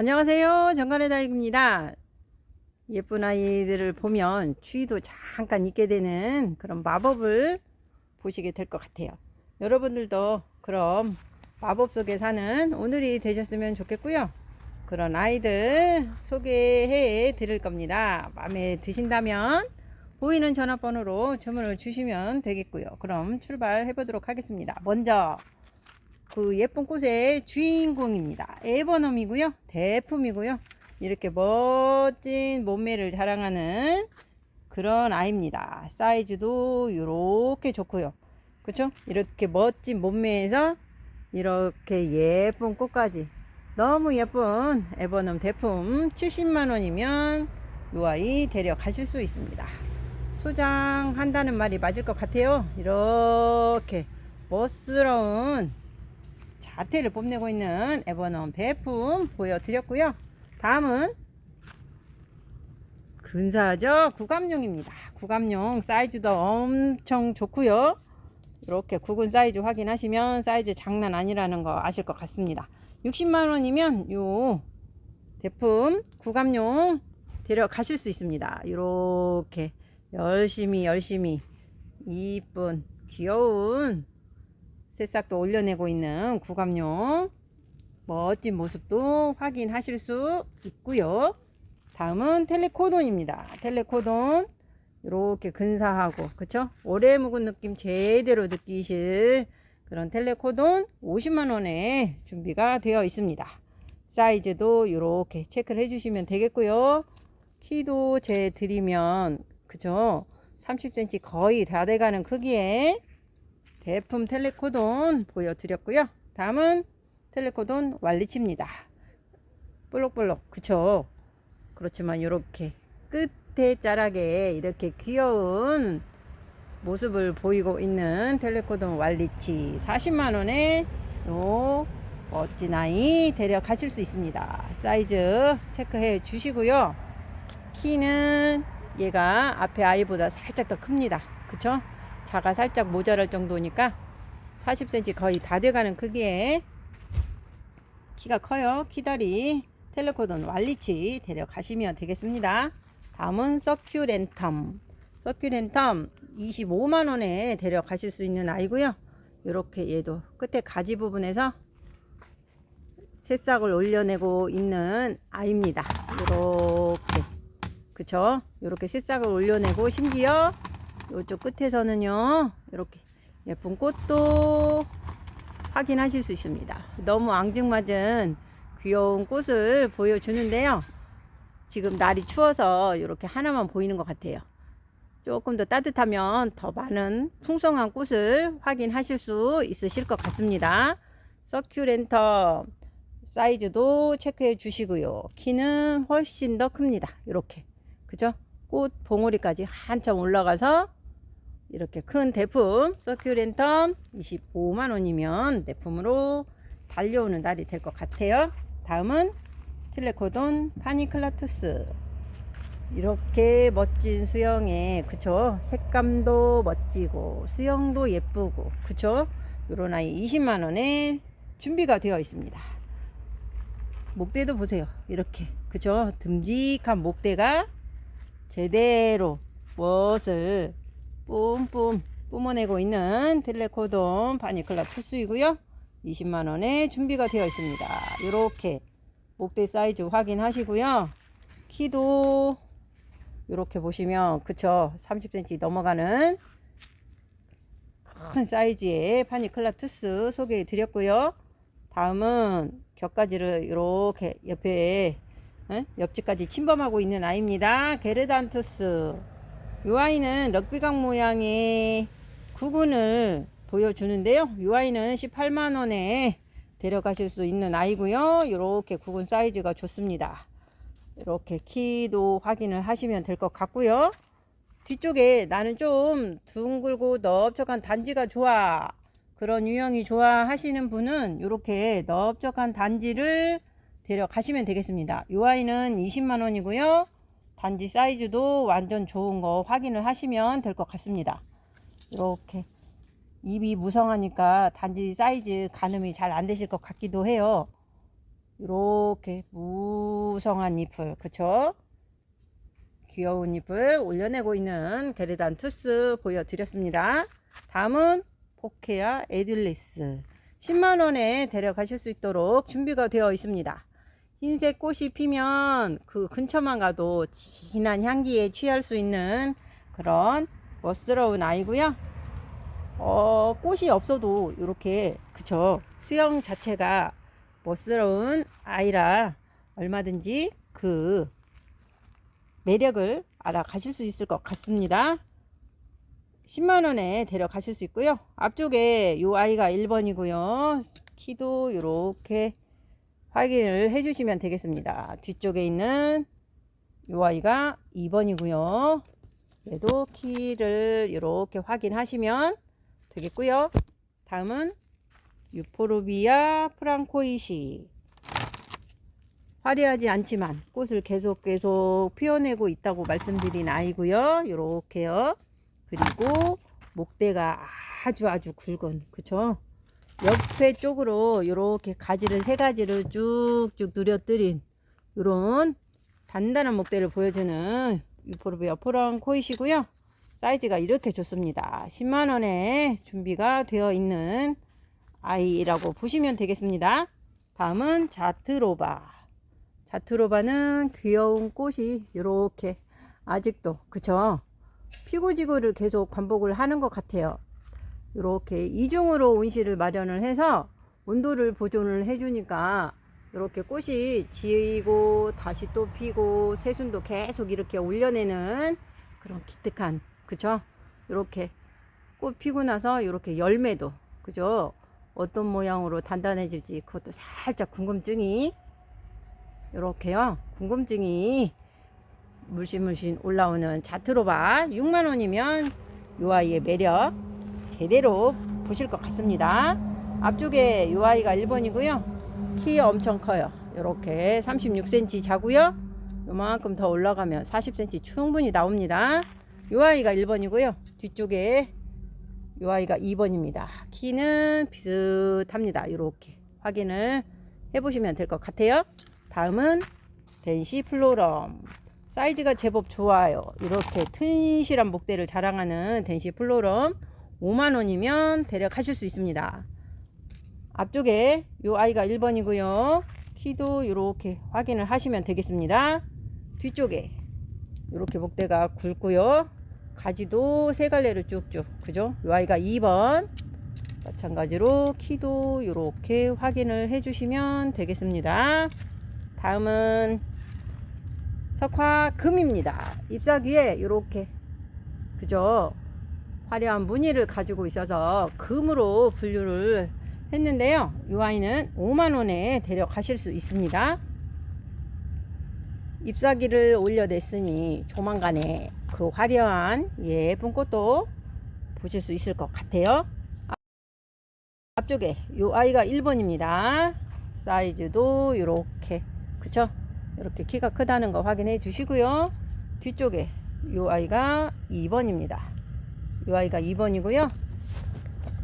안녕하세요. 정관의 다육입니다. 예쁜 아이들을 보면 추위도 잠깐 잊게 되는 그런 마법을 보시게 될 것 같아요. 여러분들도 그럼 마법 속에 사는 오늘이 되셨으면 좋겠고요. 그런 아이들 소개해 드릴 겁니다. 마음에 드신다면 보이는 전화번호로 주문을 주시면 되겠고요. 그럼 출발해 보도록 하겠습니다. 먼저 그 예쁜 꽃의 주인공입니다. 에버넘이고요. 대품이고요. 이렇게 멋진 몸매를 자랑하는 그런 아이입니다. 사이즈도 이렇게 좋고요. 그쵸? 이렇게 멋진 몸매에서 이렇게 예쁜 꽃까지 너무 예쁜 에버넘 대품 70만원이면 이 아이 데려가실 수 있습니다. 소장한다는 말이 맞을 것 같아요. 이렇게 멋스러운 자태를 뽐내고 있는 에버넘 대품 보여드렸고요. 다음은 근사하죠? 구감용입니다. 구감용 사이즈도 엄청 좋고요. 이렇게 굵은 사이즈 확인하시면 사이즈 장난 아니라는 거 아실 것 같습니다. 60만원이면 요 대품 구감용 데려가실 수 있습니다. 이렇게 열심히 열심히 이쁜 귀여운 새싹도 올려내고 있는 구감용 멋진 모습도 확인하실 수 있고요. 다음은 텔레코돈입니다. 텔레코돈 이렇게 근사하고 그쵸? 오래 묵은 느낌 제대로 느끼실 그런 텔레코돈 50만원에 준비가 되어 있습니다. 사이즈도 이렇게 체크를 해주시면 되겠고요. 키도 제 드리면 그죠? 30cm 거의 다 돼가는 크기에 대품 텔레코돈 보여드렸고요. 다음은 텔레코돈 완리치입니다. 볼록볼록 그쵸? 그렇지만 이렇게 끝에 자락에 이렇게 귀여운 모습을 보이고 있는 텔레코돈 완리치 40만원에 요 멋진 아이 데려가실 수 있습니다. 사이즈 체크해 주시고요. 키는 얘가 앞에 아이보다 살짝 더 큽니다. 그쵸? 자가 살짝 모자랄 정도니까 40cm 거의 다 돼가는 크기에 키가 커요. 키다리 텔레코돈 완리치 데려가시면 되겠습니다. 다음은 서큐렌텀. 서큐렌텀 25만원에 데려가실 수 있는 아이고요. 이렇게 얘도 끝에 가지 부분에서 새싹을 올려내고 있는 아이입니다. 이렇게 그쵸? 이렇게 새싹을 올려내고 심지어 이쪽 끝에서는요 이렇게 예쁜 꽃도 확인하실 수 있습니다. 너무 앙증맞은 귀여운 꽃을 보여주는데요. 지금 날이 추워서 이렇게 하나만 보이는 것 같아요. 조금 더 따뜻하면 더 많은 풍성한 꽃을 확인하실 수 있으실 것 같습니다. 서큐렌터 사이즈도 체크해 주시고요. 키는 훨씬 더 큽니다. 이렇게. 그죠? 꽃 봉우리까지 한참 올라가서 이렇게 큰 대품 서큐렌텀 25만원이면 대품으로 달려오는 날이 될 것 같아요. 다음은 틸레코돈 파니클라투스. 이렇게 멋진 수영에 그쵸? 색감도 멋지고 수영도 예쁘고 그쵸? 요런 아이 20만원에 준비가 되어 있습니다. 목대도 보세요. 이렇게 그쵸? 듬직한 목대가 제대로 멋을 뿜뿜 뿜어내고 있는 텔레코돈 바니클라 투스이고요. 20만원에 준비가 되어 있습니다. 이렇게 목대 사이즈 확인하시고요. 키도 이렇게 보시면 그쵸? 30cm 넘어가는 큰 사이즈의 파니클라 투스 소개해 드렸고요. 다음은 격가지를 이렇게 옆에 에? 옆집까지 침범하고 있는 아이입니다. 게르단투스 이 아이는 럭비각 모양의 구근을 보여주는데요 이 아이는 18만원에 데려가실 수 있는 아이고요 이렇게 구근 사이즈가 좋습니다 이렇게 키도 확인을 하시면 될 것 같고요. 뒤쪽에 나는 좀 둥글고 넓적한 단지가 좋아. 그런 유형이 좋아 하시는 분은 이렇게 넓적한 단지를 데려가시면 되겠습니다. 이 아이는 20만 원이고요. 단지 사이즈도 완전 좋은 거 확인을 하시면 될 것 같습니다. 이렇게 입이 무성하니까 단지 사이즈 가늠이 잘 안 되실 것 같기도 해요. 이렇게 무 무성한 잎을 그쵸? 귀여운 잎을 올려내고 있는 게르단 투스 보여드렸습니다. 다음은 포케아 에딜리스 10만원에 데려가실 수 있도록 준비가 되어 있습니다. 흰색 꽃이 피면 그 근처만 가도 진한 향기에 취할 수 있는 그런 멋스러운 아이고요. 어, 꽃이 없어도 이렇게 그쵸 수영 자체가 멋스러운 아이라 얼마든지 그 매력을 알아가실 수 있을 것 같습니다. 10만원에 데려가실 수 있고요. 앞쪽에 이 아이가 1번이고요. 키도 이렇게 확인을 해주시면 되겠습니다. 뒤쪽에 있는 이 아이가 2번이고요. 얘도 키를 이렇게 확인하시면 되겠고요. 다음은 유포르비아 프랑코이시 화려하지 않지만 꽃을 계속 계속 피워내고 있다고 말씀드린 아이고요. 요렇게요. 그리고 목대가 아주 아주 굵은 그쵸? 옆에 쪽으로 이렇게 가지를 세 가지를 쭉쭉 누려뜨린 이런 단단한 목대를 보여주는 유포르비아 프랑코이시고요. 사이즈가 이렇게 좋습니다. 10만원에 준비가 되어 있는 아이라고 보시면 되겠습니다. 다음은 자트로바. 자트로바는 귀여운 꽃이 이렇게 아직도 그쵸? 피고지고를 계속 반복을 하는 것 같아요. 이렇게 이중으로 온실을 마련을 해서 온도를 보존을 해주니까 이렇게 꽃이 지고 다시 또 피고 새순도 계속 이렇게 올려내는 그런 기특한 그죠? 이렇게 꽃 피고 나서 이렇게 열매도 그죠? 어떤 모양으로 단단해질지 그것도 살짝 궁금증이 이렇게요. 궁금증이 물씬물씬 올라오는 자트로바 6만원이면 요 아이의 매력 제대로 보실 것 같습니다. 앞쪽에 요 아이가 1번이고요. 키 엄청 커요. 이렇게 36cm 자고요. 요만큼 더 올라가면 40cm 충분히 나옵니다. 요 아이가 1번이고요. 뒤쪽에 요 아이가 2번입니다. 키는 비슷합니다. 이렇게 확인을 해보시면 될 것 같아요. 다음은 덴시 플로럼 사이즈가 제법 좋아요. 이렇게 튼실한 목대를 자랑하는 덴시 플로럼 5만원이면 데려가실 수 있습니다. 앞쪽에 요 아이가 1번이고요. 키도 이렇게 확인을 하시면 되겠습니다. 뒤쪽에 이렇게 목대가 굵고요. 가지도 세 갈래로 쭉쭉 그죠? 요 아이가 2번 마찬가지로 키도 이렇게 확인을 해 주시면 되겠습니다. 다음은 석화 금입니다. 잎사귀에 이렇게 그죠? 화려한 무늬를 가지고 있어서 금으로 분류를 했는데요. 이 아이는 5만원에 데려가실 수 있습니다. 잎사귀를 올려냈으니 조만간에 그 화려한 예쁜 꽃도 보실 수 있을 것 같아요. 앞쪽에 이 아이가 1번입니다. 사이즈도 이렇게 그쵸? 이렇게 키가 크다는 거 확인해 주시고요. 뒤쪽에 이 아이가 2번입니다. 이 아이가 2번이고요.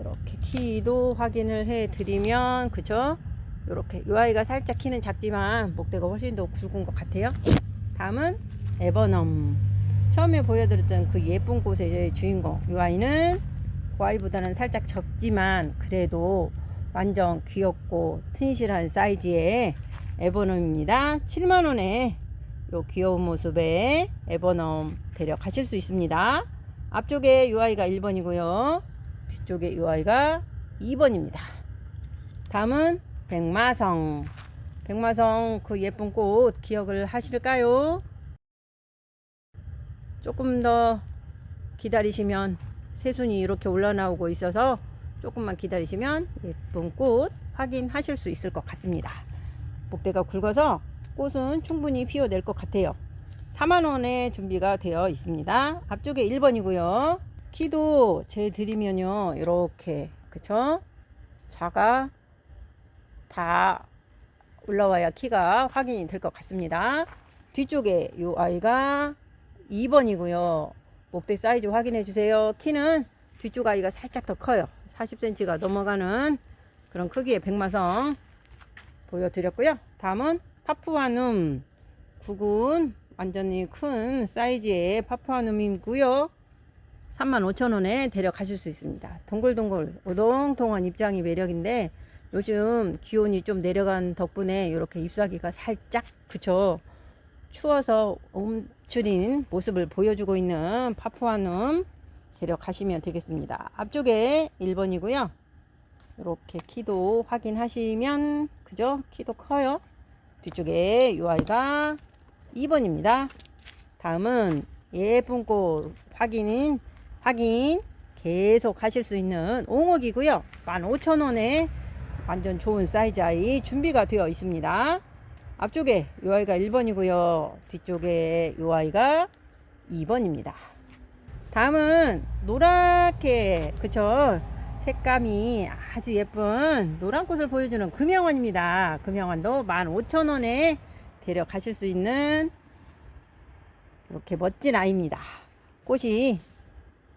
이렇게 키도 확인을 해 드리면 그쵸? 이렇게 이 아이가 살짝 키는 작지만 목대가 훨씬 더 굵은 것 같아요. 다음은 에버넘. 처음에 보여드렸던 그 예쁜 꽃의 주인공. 이 아이는 그 아이보다는 살짝 적지만 그래도 완전 귀엽고 튼실한 사이즈의 에버넘입니다. 7만원에 요 귀여운 모습의 에버넘 데려가실 수 있습니다. 앞쪽에 요 아이가 1번이고요. 뒤쪽에 요 아이가 2번입니다. 다음은 백마성. 백마성 그 예쁜 꽃 기억을 하실까요? 조금 더 기다리시면 새순이 이렇게 올라나오고 있어서 조금만 기다리시면 예쁜 꽃 확인하실 수 있을 것 같습니다. 목대가 굵어서 꽃은 충분히 피워낼 것 같아요. 4만원에 준비가 되어 있습니다. 앞쪽에 1번이고요. 키도 제 드리면요. 이렇게 그쵸? 자가 다 올라와야 키가 확인이 될 것 같습니다. 뒤쪽에 이 아이가 2번이고요. 목대 사이즈 확인해 주세요. 키는 뒤쪽 아이가 살짝 더 커요. 40cm가 넘어가는 그런 크기의 백마성 보여드렸고요. 다음은 파푸아눔 구근 완전히 큰 사이즈의 파푸아눔이고요. 35,000원에 데려가실 수 있습니다. 동글동글 오동통한 입장이 매력인데 요즘 기온이 좀 내려간 덕분에 이렇게 잎사귀가 살짝 그쵸 추워서 움츠린 모습을 보여주고 있는 파푸아눔 데려가시면 되겠습니다. 앞쪽에 1번이고요. 이렇게 키도 확인하시면 그죠? 키도 커요. 뒤쪽에 이 아이가 2번입니다. 다음은 예쁜 꽃 확인 확인 계속 하실 수 있는 옹옥이고요. 15,000원에 완전 좋은 사이즈 아이 준비가 되어 있습니다. 앞쪽에 이 아이가 1번이고요. 뒤쪽에 이 아이가 2번입니다. 다음은 노랗게 그쵸 색감이 아주 예쁜 노란 꽃을 보여주는 금영환입니다. 금영환도 15,000원에 데려가실 수 있는 이렇게 멋진 아이입니다. 꽃이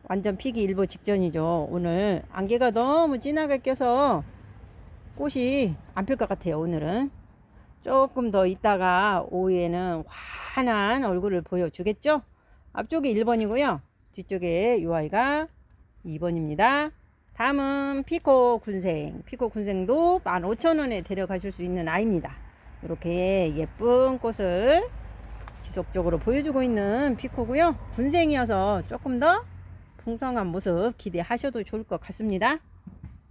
완전 피기 일보 직전이죠. 오늘 안개가 너무 진하게 껴서 꽃이 안 필 것 같아요. 오늘은 조금 더 있다가 오후에는 환한 얼굴을 보여주겠죠. 앞쪽에 1번이고요. 뒤쪽에 이 아이가 2번입니다. 다음은 피코 군생. 피코 군생도 15,000원에 데려가실 수 있는 아이입니다. 이렇게 예쁜 꽃을 지속적으로 보여주고 있는 피코고요. 군생이어서 조금 더 풍성한 모습 기대하셔도 좋을 것 같습니다.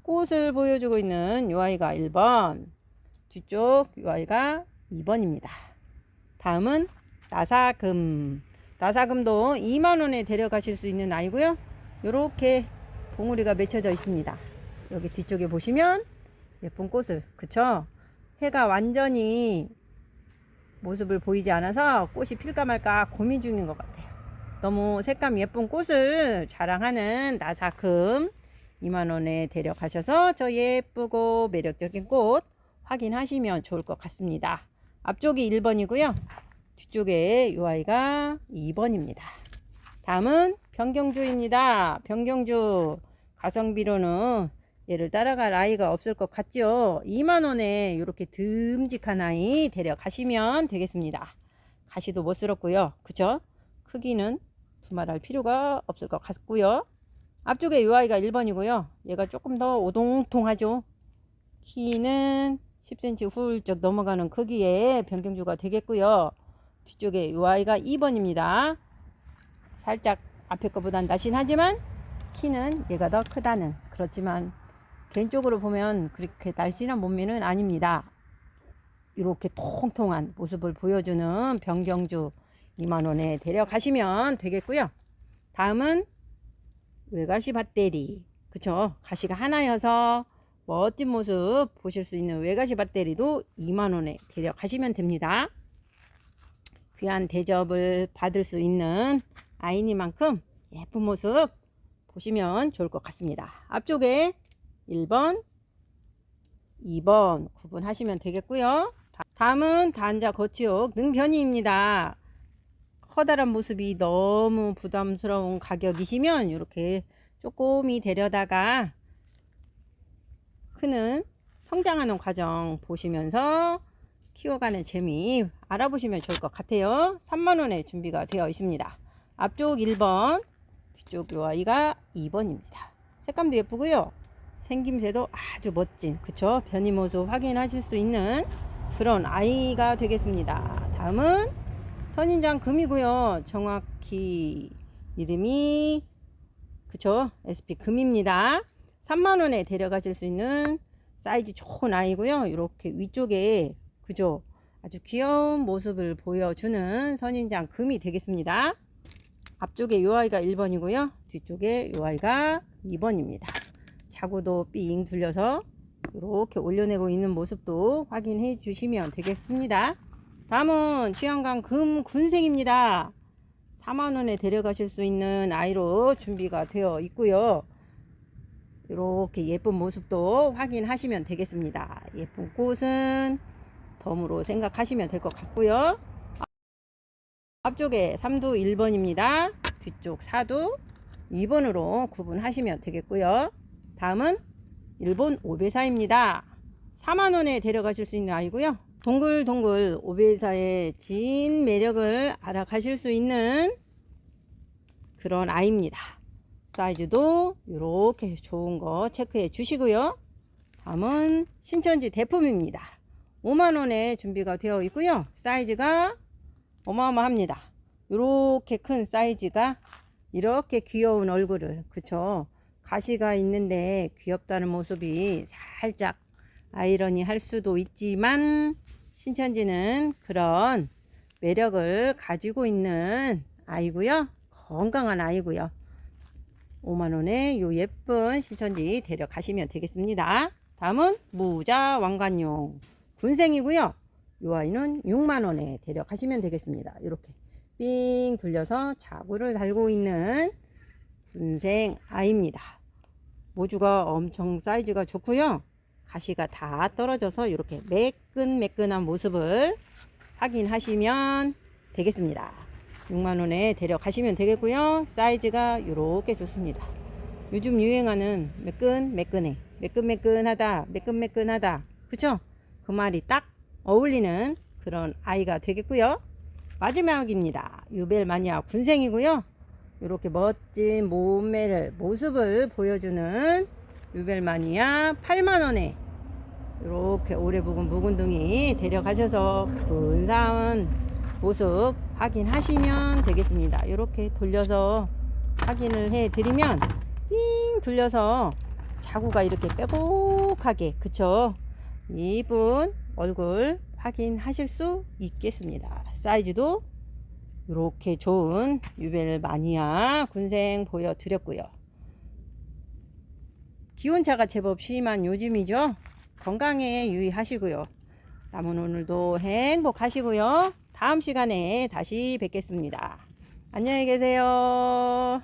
꽃을 보여주고 있는 이 아이가 1번, 뒤쪽 이 아이가 2번입니다. 다음은 나사금. 나사금도 2만원에 데려가실 수 있는 아이고요. 이렇게 봉우리가 맺혀져 있습니다. 여기 뒤쪽에 보시면 예쁜 꽃을, 그쵸? 해가 완전히 모습을 보이지 않아서 꽃이 필까 말까 고민 중인 것 같아요. 너무 색감 예쁜 꽃을 자랑하는 나사금 2만원에 데려가셔서 저 예쁘고 매력적인 꽃 확인하시면 좋을 것 같습니다. 앞쪽이 1번이고요. 뒤쪽에 이 아이가 2번입니다. 다음은 변경주입니다. 변경주 가성비로는 얘를 따라갈 아이가 없을 것 같죠. 2만원에 이렇게 듬직한 아이 데려가시면 되겠습니다. 가시도 멋스럽고요. 그쵸? 크기는 두말할 필요가 없을 것 같고요. 앞쪽에 이 아이가 1번이고요. 얘가 조금 더 오동통하죠. 키는 10cm 훌쩍 넘어가는 크기의 변경주가 되겠고요. 뒤쪽에 이 아이가 2번입니다. 살짝 앞에 거보단 날씬하지만 키는 얘가 더 크다는 그렇지만 개인적으로 보면 그렇게 날씬한 몸매는 아닙니다. 이렇게 통통한 모습을 보여주는 변경주 2만원에 데려가시면 되겠고요. 다음은 외가시 밭대리. 그쵸? 가시가 하나여서 멋진 모습 보실 수 있는 외가시 밭대리도 2만원에 데려가시면 됩니다. 귀한 대접을 받을 수 있는 아이니만큼 예쁜 모습 보시면 좋을 것 같습니다. 앞쪽에 1번, 2번 구분하시면 되겠고요. 다음은 단자 거치옥 능변이입니다. 커다란 모습이 너무 부담스러운 가격이시면 이렇게 조금이 데려다가 크는 성장하는 과정 보시면서 키워가는 재미 알아보시면 좋을 것 같아요. 3만원에 준비가 되어 있습니다. 앞쪽 1번, 뒤쪽 요 아이가 2번입니다. 색감도 예쁘고요. 생김새도 아주 멋진, 그쵸? 변이 모습 확인하실 수 있는 그런 아이가 되겠습니다. 다음은 선인장 금이고요. 정확히 이름이 그쵸? SP 금입니다. 3만원에 데려가실 수 있는 사이즈 좋은 아이고요. 이렇게 위쪽에 그죠? 아주 귀여운 모습을 보여주는 선인장 금이 되겠습니다. 앞쪽에 요 아이가 1번이고요. 뒤쪽에 요 아이가 2번입니다. 자구도 삥 둘려서 이렇게 올려내고 있는 모습도 확인해 주시면 되겠습니다. 다음은 취향강 금 군생입니다. 4만원에 데려가실 수 있는 아이로 준비가 되어 있고요. 이렇게 예쁜 모습도 확인하시면 되겠습니다. 예쁜 꽃은 덤으로 생각하시면 될 것 같고요. 앞쪽에 3두 1번입니다. 뒤쪽 4두 2번으로 구분하시면 되겠고요. 다음은 일본 오베사입니다. 4만원에 데려가실 수 있는 아이고요. 동글동글 오베사의 진 매력을 알아가실 수 있는 그런 아이입니다. 사이즈도 이렇게 좋은 거 체크해 주시고요. 다음은 신천지 대품입니다. 5만원에 준비가 되어 있고요. 사이즈가 어마어마합니다. 이렇게 큰 사이즈가 이렇게 귀여운 얼굴을 그쵸 가시가 있는데 귀엽다는 모습이 살짝 아이러니 할 수도 있지만 신천지는 그런 매력을 가지고 있는 아이고요. 건강한 아이고요. 5만원에 요 예쁜 신천지 데려가시면 되겠습니다. 다음은 무자 왕관용 군생이고요. 요 아이는 6만원에 데려가시면 되겠습니다. 이렇게 삥 돌려서 자구를 달고 있는 군생 아이입니다. 모주가 엄청 사이즈가 좋고요. 가시가 다 떨어져서 이렇게 매끈매끈한 모습을 확인하시면 되겠습니다. 6만원에 데려가시면 되겠고요. 사이즈가 이렇게 좋습니다. 요즘 유행하는 매끈매끈해. 매끈매끈하다. 매끈매끈하다. 그쵸? 그 말이 딱 어울리는 그런 아이가 되겠고요. 마지막입니다. 유벨 마니아 군생이고요. 이렇게 멋진 몸매를 모습을 보여주는 유벨 마니아 8만 원에 이렇게 오래 묵은 묵은둥이 데려가셔서 근사한 모습 확인하시면 되겠습니다. 이렇게 돌려서 확인을 해 드리면 삥 돌려서 자구가 이렇게 빼곡하게 그쵸? 이분 얼굴 확인하실 수 있겠습니다. 사이즈도 이렇게 좋은 유벨 마니아 군생 보여드렸고요. 기온차가 제법 심한 요즘이죠. 건강에 유의하시고요. 남은 오늘도 행복하시고요. 다음 시간에 다시 뵙겠습니다. 안녕히 계세요.